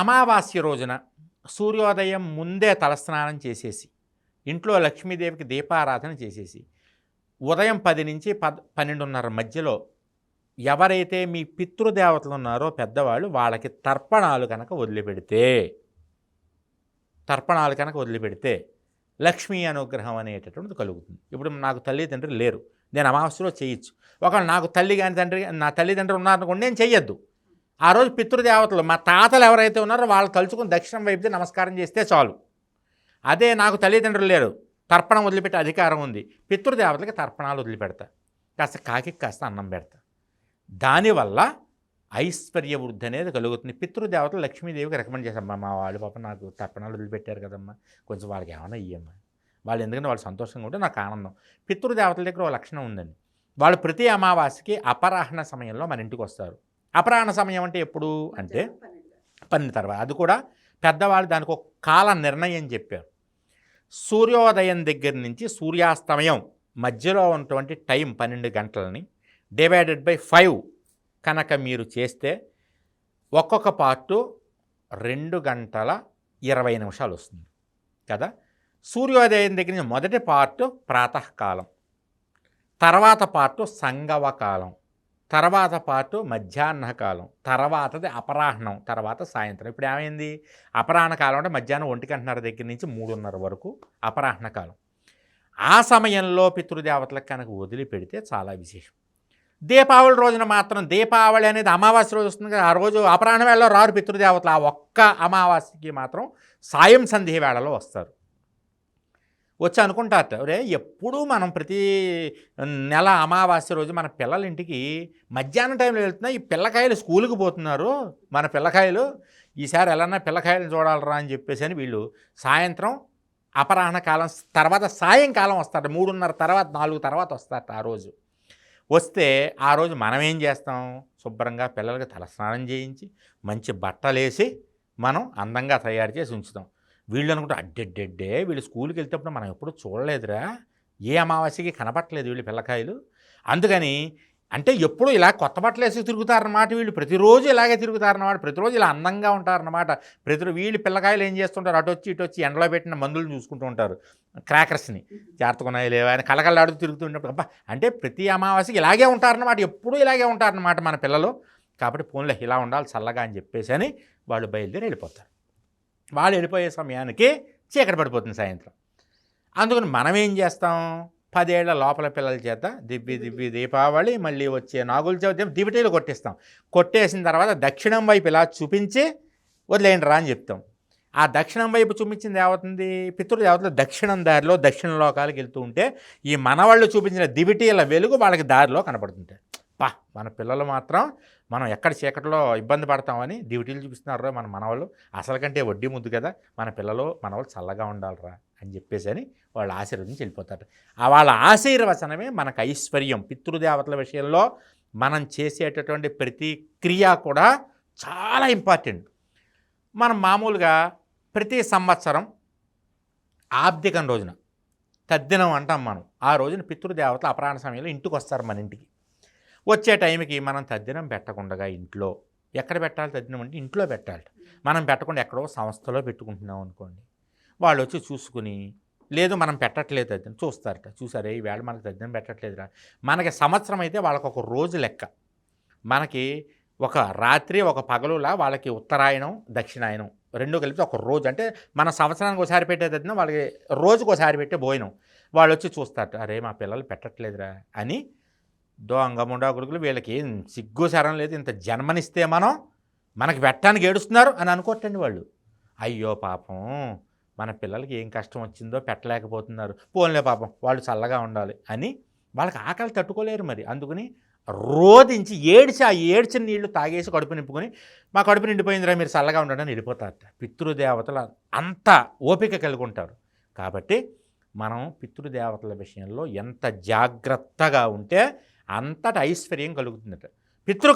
అమావాస్య రోజున సూర్యోదయం ముందే తలస్నానం చేసేసి ఇంట్లో లక్ష్మీదేవికి దీపారాధన చేసేసి ఉదయం పది నుంచి పద్ పన్నెండున్నర మధ్యలో ఎవరైతే మీ పితృదేవతలు ఉన్నారో పెద్దవాళ్ళు వాళ్ళకి తర్పణాలు కనుక వదిలిపెడితే తర్పణాలు కనుక వదిలిపెడితే లక్ష్మీ అనుగ్రహం అనేటటువంటిది కలుగుతుంది. ఇప్పుడు నాకు తల్లిదండ్రులు లేరు నేను అమావాస్యలో చేయొచ్చు. ఒకవేళ నాకు తల్లి కానీ తండ్రి నా తల్లిదండ్రులు ఉన్నారనుకోండి నేను చెయ్యొద్దు. ఆ రోజు పితృదేవతలు మా తాతలు ఎవరైతే ఉన్నారో వాళ్ళు తలుచుకుని దక్షిణం వైపుది నమస్కారం చేస్తే చాలు. అదే నాకు తల్లిదండ్రులు లేరు. తర్పణం వదిలిపెట్టే అధికారం ఉంది. పితృదేవతలకి తర్పణాలు వదిలిపెడతా. కాస్త కాకి కాస్త అన్నం పెడతా. దానివల్ల ఐశ్వర్య వృద్ధి అనేది కలుగుతుంది. పితృదేవతలు లక్ష్మీదేవికి రికమెండ్ చేశామ్మా మా వాళ్ళు పాప నాకు తర్పణాలు వదిలిపెట్టారు కదమ్మా. కొంచెం వాళ్ళకి ఏమైనా ఇయ్యమ్మా. వాళ్ళు ఎందుకంటే వాళ్ళు సంతోషంగా ఉంటే నాకు ఆనందం. పితృదేవతల దగ్గర ఒక లక్షణం ఉందండి. వాళ్ళు ప్రతి అమావాస్యకి అపరాహణ సమయంలో మన ఇంటికి వస్తారు. అపరాహ్న సమయం అంటే ఎప్పుడు? అంటే పన్నెండు. తర్వాత. అది కూడా పెద్దవాళ్ళు దానికి ఒక కాల నిర్ణయం చెప్పారు. సూర్యోదయం దగ్గర నుంచి సూర్యాస్తమయం మధ్యలో ఉన్నటువంటి టైం పన్నెండు గంటలని డివైడెడ్ బై ఫైవ్ కనుక మీరు చేస్తే ఒక్కొక్క పార్టు రెండు గంటల ఇరవై నిమిషాలు వస్తుంది. కదా? సూర్యోదయం దగ్గర నుంచి మొదటి పార్టు ప్రాతకాలం. తర్వాత పార్టు సంగవ కాలం తర్వాత పాటు మధ్యాహ్న కాలం తర్వాతది అపరాహ్నం తర్వాత సాయంత్రం. ఇప్పుడు ఏమైంది? అపరాహ్న కాలం అంటే మధ్యాహ్నం ఒంటి గంటన్నర దగ్గర నుంచి మూడున్నర వరకు అపరాహ్న కాలం. ఆ సమయంలో పితృదేవతలకు కనుక వదిలిపెడితే చాలా విశేషం. దీపావళి రోజున మాత్రం దీపావళి అనేది అమావాస్య రోజు వస్తుంది కదా ఆ రోజు అపరాహ్న వేళలో రారు పితృదేవతలు. ఆ ఒక్క అమావాస్యకి మాత్రం సాయం సంధ్య వేళలో వస్తారు. వచ్చి అనుకుంటారట. అరే ఎప్పుడూ మనం ప్రతి నెల అమావాస్య రోజు మన పిల్లల ఇంటికి మధ్యాహ్నం టైంలో వెళ్తున్నా ఈ పిల్లకాయలు స్కూల్కి పోతున్నారు మన పిల్లకాయలు. ఈసారి ఎలా పిల్లకాయలు చూడాలరా అని చెప్పేసి అని వీళ్ళు సాయంత్రం అపరాహ్న కాలం తర్వాత సాయంకాలం వస్తారట. మూడున్నర తర్వాత నాలుగు తర్వాత వస్తారట ఆ రోజు. వస్తే ఆ రోజు మనం ఏం చేస్తాం? శుభ్రంగా పిల్లలకి తలస్నానం చేయించి మంచి బట్టలేసి మనం అందంగా తయారు చేసి ఉంచుతాం. వీళ్ళు అనుకుంటే అడ్డెడ్డెడ్డే వీళ్ళు స్కూల్కి వెళ్తేప్పుడు మనం ఎప్పుడు చూడలేదురా. ఏ అమావాస్యకి కనపట్టలేదు వీళ్ళు పిల్లకాయలు. అందుకని అంటే ఎప్పుడు ఇలా కొత్త బట్టలు వేసి తిరుగుతారన్నమాట వీళ్ళు. ప్రతిరోజు ఇలాగే తిరుగుతారన్నమాట. ప్రతిరోజు ఇలా అందంగా ఉంటారన్నమాట. ప్రతి వీళ్ళు పిల్లకాయలు ఏం చేస్తుంటారు? అటు వచ్చి ఇటు వచ్చి ఎండలో పెట్టిన మందులు చూసుకుంటూ ఉంటారు క్రాకర్స్ని. జాగ్రత్తగా లేవా అని కలకల్లాడుతూ తిరుగుతుంటప్పుడు అబ్బా! అంటే ప్రతి అమావాస్యకి ఇలాగే ఉంటారన్నమాట. ఎప్పుడూ ఇలాగే ఉంటారన్నమాట మన పిల్లలు. కాబట్టి ఫోన్లో ఇలా ఉండాలి చల్లగా అని చెప్పేసి అని వాళ్ళు బయలుదేరి వెళ్ళిపోతారు. వాళ్ళు వెళ్ళిపోయే సమయానికి చీకటి పడిపోతుంది సాయంత్రం. అందుకని మనం ఏం చేస్తాం? పదేళ్ళ లోపల పిల్లల చేత దిబ్బి దిబ్బి దీపావళి మళ్ళీ వచ్చే నాగుల చవితి దివిటీలు కొట్టిస్తాం. కొట్టేసిన తర్వాత దక్షిణం వైపు ఇలా చూపించి వదిలేయండి రా అని చెప్తాం. ఆ దక్షిణం వైపు చూపించింది ఏమవుతుంది? పితృదేవతలు దక్షిణం దారిలో దక్షిణ లోకాలకు వెళ్తూ ఉంటే ఈ మనవాళ్ళు చూపించిన దివిటీల వెలుగు వాళ్ళకి దారిలో కనపడుతుంటాయి. పా మన పిల్లలు మాత్రం మనం ఎక్కడ చీకటిలో ఇబ్బంది పడతామని డ్యూటీలు చూపిస్తున్నారు మన మనవాళ్ళు అసలు కంటే వడ్డీ ముద్దు కదా! మన పిల్లలు మనవాళ్ళు చల్లగా ఉండాలిరా అని చెప్పేసి అని వాళ్ళ ఆశీర్వదించి వెళ్ళిపోతారు. ఆ వాళ్ళ ఆశీర్వచనమే మనకు ఐశ్వర్యం. పితృదేవతల విషయంలో మనం చేసేటటువంటి ప్రతి క్రియ కూడా చాలా ఇంపార్టెంట్. మనం మామూలుగా ప్రతి సంవత్సరం ఆబ్దికం రోజున తద్దినం అంటాం మనం. ఆ రోజున పితృదేవతలు అపరాహ్న సమయంలో ఇంటికి వస్తారు మన ఇంటికి. వచ్చే టైంకి మనం తద్దినం పెట్టకుండా ఇంట్లో. ఎక్కడ పెట్టాలి తద్దినం అంటే ఇంట్లో పెట్టాలి మనం పెట్టకుండా ఎక్కడో సంస్థలో పెట్టుకుంటున్నాం అనుకోండి. వాళ్ళు వచ్చి చూసుకుని లేదు మనం పెట్టట్లేదు తద్దినం చూస్తారట. చూసారే ఈవేళ మనకు తద్దినం పెట్టట్లేదురా. మనకి సంవత్సరం అయితే వాళ్ళకి ఒక రోజు లెక్క. మనకి ఒక రాత్రి ఒక పగలులా వాళ్ళకి ఉత్తరాయణం దక్షిణాయనం రెండు కలిపి ఒక రోజు. అంటే మన సంవత్సరానికి ఒకసారి పెట్టే తద్దినం వాళ్ళకి రోజుకు ఒకసారి పెట్టే భోజనం. వాళ్ళు వచ్చి చూస్తారట అరే మా పిల్లలు పెట్టట్లేదురా అని దొంగముండా కొడుకులు వీళ్ళకి ఏం సిగ్గు శరం లేదు. ఇంత జన్మనిస్తే మనం మనకి పెట్టడానికి ఏడుస్తున్నారు అని అనుకోటండి వాళ్ళు. అయ్యో పాపం మన పిల్లలకి ఏం కష్టం వచ్చిందో పెట్టలేకపోతున్నారు. పోన్లే పాపం వాళ్ళు చల్లగా ఉండాలి అని వాళ్ళకి ఆకలి తట్టుకోలేరు మరి. అందుకని రోధించి ఏడిచి ఆ ఏడ్చిన నీళ్ళు తాగేసి కడుపు నింపుకొని మా కడుపు నిండిపోయిందిరా మీరు చల్లగా ఉండడం వెళ్ళిపోతారట. పితృదేవతలు అంత ఓపిక కలిగి ఉంటారు కాబట్టి మనం పితృదేవతల విషయంలో ఎంత జాగ్రత్తగా ఉంటే అంతటి ఐశ్వర్యం కలుగుతుందట పితృక